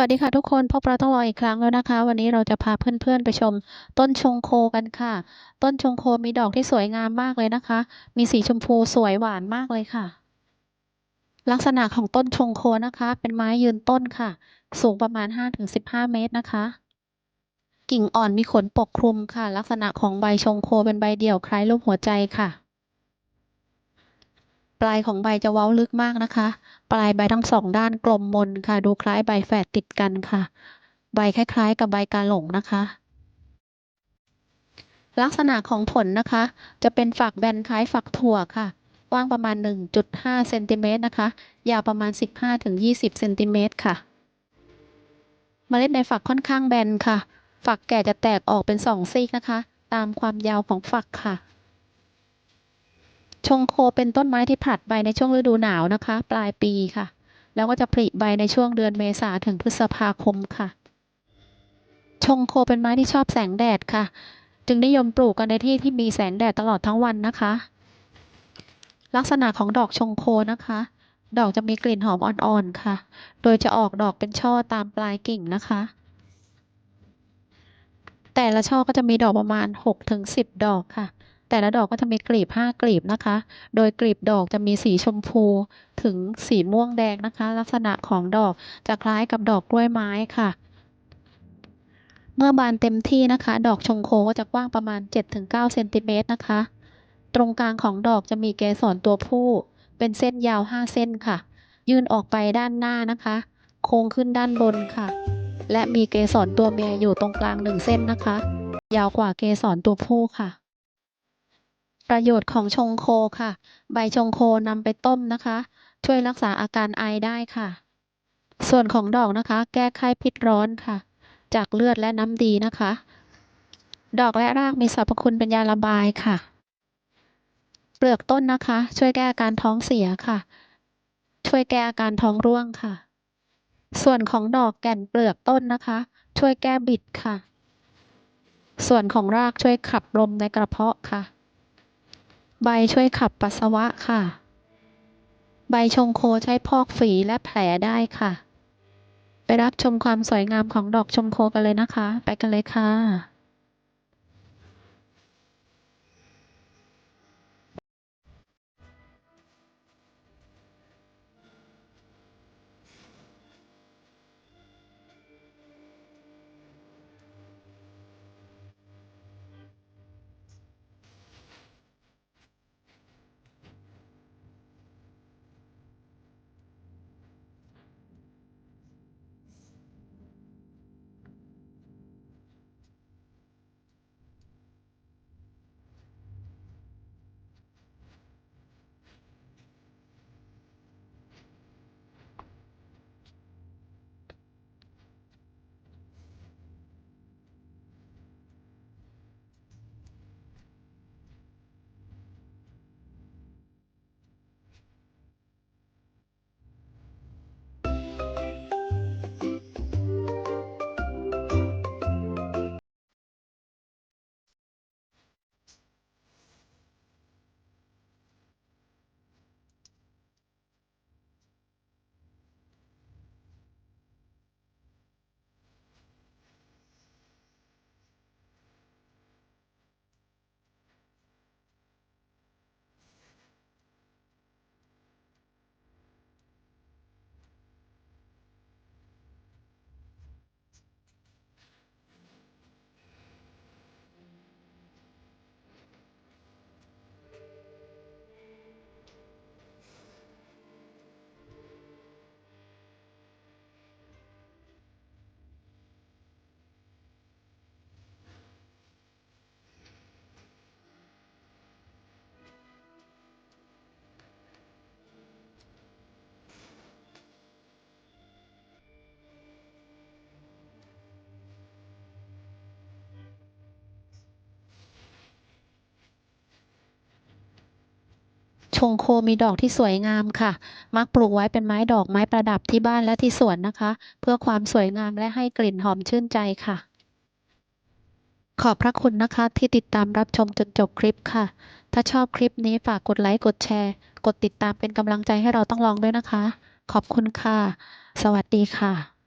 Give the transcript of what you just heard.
สวัสดีค่ะทุกคนพบเราต้องรออีกครั้งแล้วนะคะ วันนี้เราจะพาเพื่อนๆไปชม ต้นชงโคกันค่ะ ต้นชงโคมีดอกที่สวยงามมากเลยนะคะ มีสีชมพูสวยหวานมากเลยค่ะ ลักษณะของต้นชงโคนะคะ เป็นไม้ยืนต้นค่ะ สูงประมาณ 5-15 เมตรนะคะ กิ่งอ่อนมีขนปกคลุมค่ะ ลักษณะของใบชงโคเป็นใบเดี่ยวคล้ายรูปหัวใจค่ะ ปลายของใบจะเว้าลึกมากนะคะ ปลายใบทั้งสองด้านกลมมนค่ะ ดูคล้ายใบแฝดติดกันค่ะ ใบคล้ายๆ กับใบกาหลงนะคะ ลักษณะของผลนะคะ จะเป็นฝักแบนคล้ายฝักถั่วค่ะกว้างประมาณ 1.5 เซนติเมตรนะคะ ยาวประมาณ 15-20 เซนติเมตรค่ะ เมล็ดในฝักค่อนข้างแบนค่ะ ฝักแก่จะแตกออกเป็นสองซีกนะคะ ตามความยาวของฝักค่ะ ชงโคเป็นต้นไม้ที่ผลัดใบในช่วงฤดูหนาวนะคะ ปลายปีค่ะ แล้วก็จะผลิใบในช่วงเดือนเมษาถึงพฤษภาคมค่ะ ชงโคเป็นไม้ที่ชอบแสงแดดค่ะ จึงนิยมปลูกกันในที่ที่มีแสงแดดตลอดทั้งวันนะคะ ลักษณะของดอกชงโคนะคะ ดอกจะมีกลิ่นหอมอ่อนๆค่ะ โดยจะออกดอกเป็นช่อตามปลายกิ่งนะคะ แต่ละช่อก็จะมีดอกประมาณ 6-10 ดอกค่ะ แต่ละดอกก็จะมีกลีบ 5 กลีบนะคะ โดยกลีบดอกจะมีสีชมพูถึงสีม่วงแดงนะคะ ลักษณะของดอกจะคล้ายกับดอกกล้วยไม้ค่ะ เมื่อบานเต็มที่นะคะ ดอกชงโคก็จะกว้างประมาณ 7-9เซนติเมตรนะคะ ตรงกลางของดอกจะมีเกสรตัวผู้ เป็นเส้นยาว 5 เส้นค่ะ ยื่นออกไปด้านหน้านะคะ โค้งขึ้นด้านบนค่ะ และมีเกสรตัวเมียอยู่ตรงกลางหนึ่งเส้นนะคะ ยาวกว่าเกสรตัวผู้ค่ะ ประโยชน์ของชงโคค่ะ ใบชงโคนำไปต้มนะคะ ช่วยรักษาอาการไอได้ค่ะ ส่วนของดอกนะคะ แก้ไข้พิษร้อนค่ะ จากเลือดและน้ำดีนะคะ ดอกและรากมีสรรพคุณเป็นยาระบายค่ะ เปลือกต้นนะคะ ช่วยแก้อาการท้องเสียค่ะ ช่วยแก้อาการท้องร่วงค่ะ ส่วนของดอกแก่นเปลือกต้นนะคะ ช่วยแก้บิดค่ะ ส่วนของรากช่วยขับลมในกระเพาะค่ะ ใบช่วยขับปัสสาวะค่ะ ใบชงโคใช้พอกฝีและแผลได้ค่ะ ไปรับชมความสวยงามของดอกชมโคกันเลยนะคะ ไปกันเลยค่ะ ชงโคมีดอกที่สวยงามค่ะ มักปลูกไว้เป็นไม้ดอกไม้ประดับที่บ้านและที่สวนนะคะ เพื่อความสวยงามและให้กลิ่นหอมชื่นใจค่ะ ขอบพระคุณนะคะที่ติดตามรับชมจนจบคลิปค่ะ ถ้าชอบคลิปนี้ฝากกดไลค์กดแชร์ กดติดตามเป็นกำลังใจให้เราต้องลองด้วยนะคะ ขอบคุณค่ะ สวัสดีค่ะ